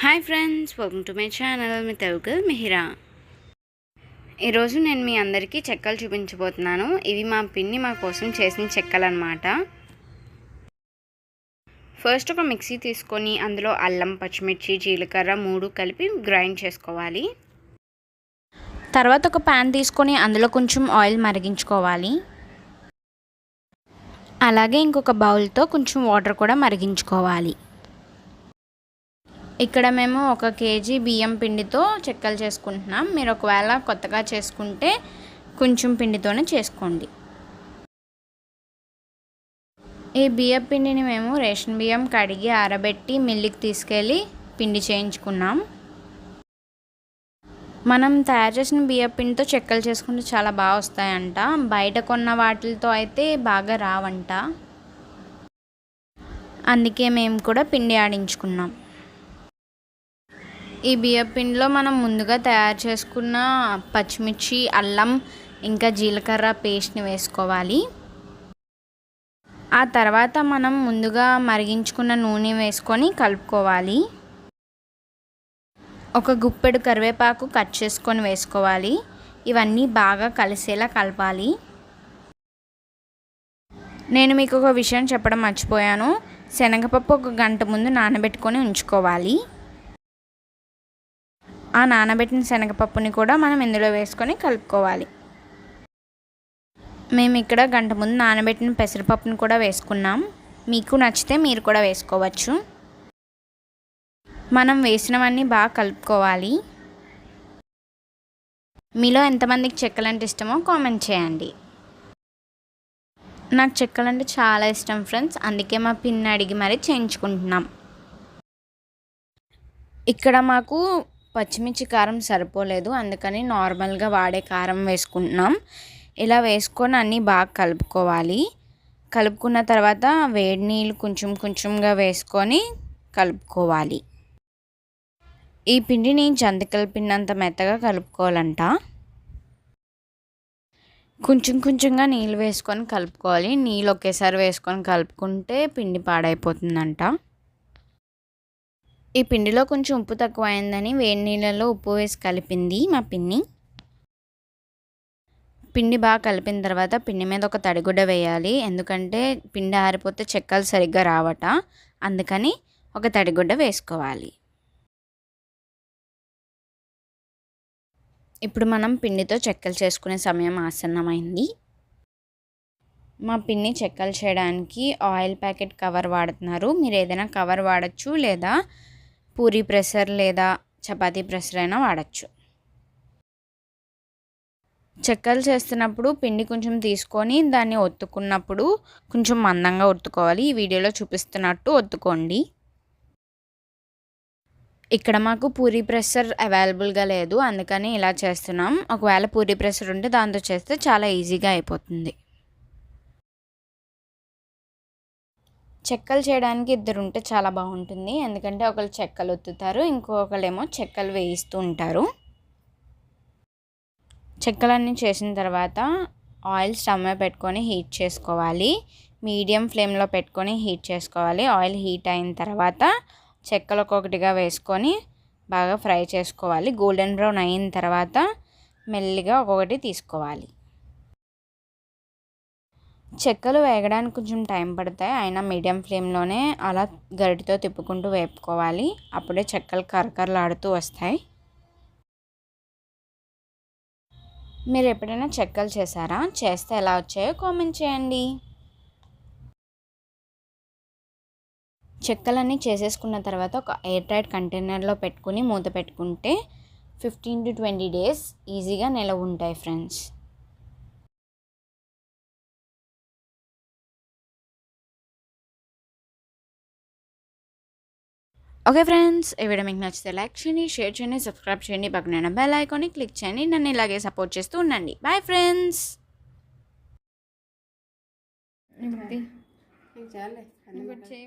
Hi friends welcome to my channel. మీ తెలుగు మిహిరా. ఈరోజు నేను మీ అందరికీ చెక్కలు చూపించబోతున్నాను. ఇవి మా పిన్ని మా కోసం చేసిన చెక్కలు అనమాట ఫస్ట్ ఒక మిక్సీ తీసుకొని అందులో అల్లం పచ్చిమిర్చి జీలకర్ర మూడు కలిపి గ్రైండ్ చేసుకోవాలి. తర్వాత ఒక ప్యాన్ తీసుకొని అందులో కొంచెం ఆయిల్ మరిగించుకోవాలి. అలాగే ఇంకొక బౌల్తో కొంచెం వాటర్ కూడా మరిగించుకోవాలి. ఇక్కడ మేము ఒక కేజీ బియ్యం పిండితో చెక్కలు చేసుకుంటున్నాం. మీరు ఒకవేళ కొత్తగా చేసుకుంటే కొంచెం పిండితోనే చేసుకోండి. ఈ బియ్యం పిండిని మేము రేషన్ బియ్యం కడిగి ఆరబెట్టి మిల్లికి తీసుకెళ్ళి పిండి చేయించుకున్నాం. మనం తయారు చేసిన బియ్యం పిండితో చెక్కలు చేసుకుంటే చాలా బాగా వస్తాయంట. బయట కొన్న వాటితో అయితే బాగా రావంట. అందుకే మేము కూడా పిండి ఆడించుకున్నాం. ఈ బియ్యం పిండిలో మనం ముందుగా తయారు చేసుకున్న పచ్చిమిర్చి అల్లం ఇంకా జీలకర్ర పేస్ట్ని వేసుకోవాలి. ఆ తర్వాత మనం ముందుగా మరిగించుకున్న నూనె వేసుకొని కలుపుకోవాలి. ఒక గుప్పెడు కరివేపాకు కట్ చేసుకొని వేసుకోవాలి. ఇవన్నీ బాగా కలిసేలా కలపాలి. నేను మీకు ఒక విషయం చెప్పడం మర్చిపోయాను. శనగపప్పు ఒక గంట ముందు నానబెట్టుకొని ఉంచుకోవాలి. ఆ నానబెట్టిన శనగపప్పుని కూడా మనం ఇందులో వేసుకొని కలుపుకోవాలి. మేము ఇక్కడ గంట ముందు నానబెట్టిన పెసరపప్పుని కూడా వేసుకున్నాం. మీకు నచ్చితే మీరు కూడా వేసుకోవచ్చు. మనం వేసినవన్నీ బాగా కలుపుకోవాలి. మీలో ఎంతమందికి చెక్కలంటే ఇష్టమో కామెంట్ చేయండి. నాకు చెక్కలంటే చాలా ఇష్టం ఫ్రెండ్స్ అందుకే మా పిన్ అడిగి మరీ చేయించుకుంటున్నాం. ఇక్కడ మాకు పచ్చిమిర్చి కారం సరిపోలేదు. అందుకని నార్మల్గా వాడే కారం వేసుకుంటున్నాం. ఇలా వేసుకొని అన్నీ బాగా కలుపుకోవాలి. కలుపుకున్న తర్వాత వేడి నీళ్ళు కొంచెం కొంచెంగా వేసుకొని కలుపుకోవాలి. ఈ పిండిని జంతికల పిండి అంత మెత్తగా కలుపుకోవాలంట. కొంచెం కొంచెంగా నీళ్ళు వేసుకొని కలుపుకోవాలి. నీళ్ళు ఒకేసారి వేసుకొని కలుపుకుంటే పిండి పాడైపోతుందంట. ఈ పిండిలో కొంచెం ఉప్పు తక్కువ అయిందని వేడి నీళ్ళలో ఉప్పు వేసి కలిపింది మా పిన్ని. పిండి బాగా కలిపిన తర్వాత పిండి మీద ఒక తడిగుడ్డ వేయాలి. ఎందుకంటే పిండి ఆరిపోతే చెక్కలు సరిగ్గా రావట. అందుకని ఒక తడిగుడ్డ వేసుకోవాలి. ఇప్పుడు మనం పిండితో చెక్కలు చేసుకునే సమయం ఆసన్నమైంది. మా పిన్ని చెక్కలు చేయడానికి ఆయిల్ ప్యాకెట్ కవర్ వాడుతున్నారు. మీరు ఏదైనా కవర్ వాడచ్చు లేదా పూరీ ప్రెషర్ లేదా చపాతీ ప్రెషర్ అయినా వాడచ్చు. చెక్కలు చేస్తున్నప్పుడు పిండి కొంచెం తీసుకొని దాన్ని ఒత్తుకున్నప్పుడు కొంచెం మందంగా ఒత్తుకోవాలి. ఈ వీడియోలో చూపిస్తున్నట్టు ఒత్తుకోండి. ఇక్కడ మాకు పూరీ ప్రెషర్ అవైలబుల్గా లేదు. అందుకని ఇలా చేస్తున్నాం. ఒకవేళ పూరీ ప్రెషర్ ఉంటే దాంతో చేస్తే చాలా ఈజీగా అయిపోతుంది. చెక్కలు చేయడానికి ఇద్దరు ఉంటే చాలా బాగుంటుంది. ఎందుకంటే ఒకళ్ళు చెక్కలు ఒత్తుతారు ఇంకొకళ్ళేమో చెక్కలు వేయిస్తూ ఉంటారు. చెక్కలన్నీ చేసిన తర్వాత ఆయిల్ స్టవ్ మీద పెట్టుకొని హీట్ చేసుకోవాలి. మీడియం ఫ్లేమ్లో పెట్టుకొని హీట్ చేసుకోవాలి. ఆయిల్ హీట్ అయిన తర్వాత చెక్కలు ఒక్కొక్కటిగా వేసుకొని బాగా ఫ్రై చేసుకోవాలి. గోల్డెన్ బ్రౌన్ అయిన తర్వాత మెల్లిగా ఒక్కొక్కటి తీసుకోవాలి. చెక్కలు వేగడానికి కొంచెం టైం పడతాయి. అయినా మీడియం ఫ్లేమ్లోనే అలా గరిటితో తిప్పుకుంటూ వేపుకోవాలి. అప్పుడే చెక్కలు కరకరలాడుతూ వస్తాయి. మీరు ఎప్పుడైనా చెక్కలు చేశారా? చేస్తే ఎలా వచ్చాయో కామెంట్ చేయండి. చెక్కలన్నీ చేసేసుకున్న తర్వాత ఒక ఎయిర్ టైట్ కంటైనర్లో పెట్టుకుని మూత పెట్టుకుంటే ఫిఫ్టీన్ టు ట్వంటీ డేస్ ఈజీగా నిలవ ఉంటాయి ఫ్రెండ్స్. ఓకే ఫ్రెండ్స్ ఈ వీడియో మీకు నచ్చితే లైక్ చేయండి షేర్ చేయండి సబ్స్క్రైబ్ చేయండి పక్కన బెల్ ఐకాన్ని క్లిక్ చేయండి నన్ను ఇలాగే సపోర్ట్ చేస్తూ ఉండండి బాయ్ ఫ్రెండ్స్ చేయి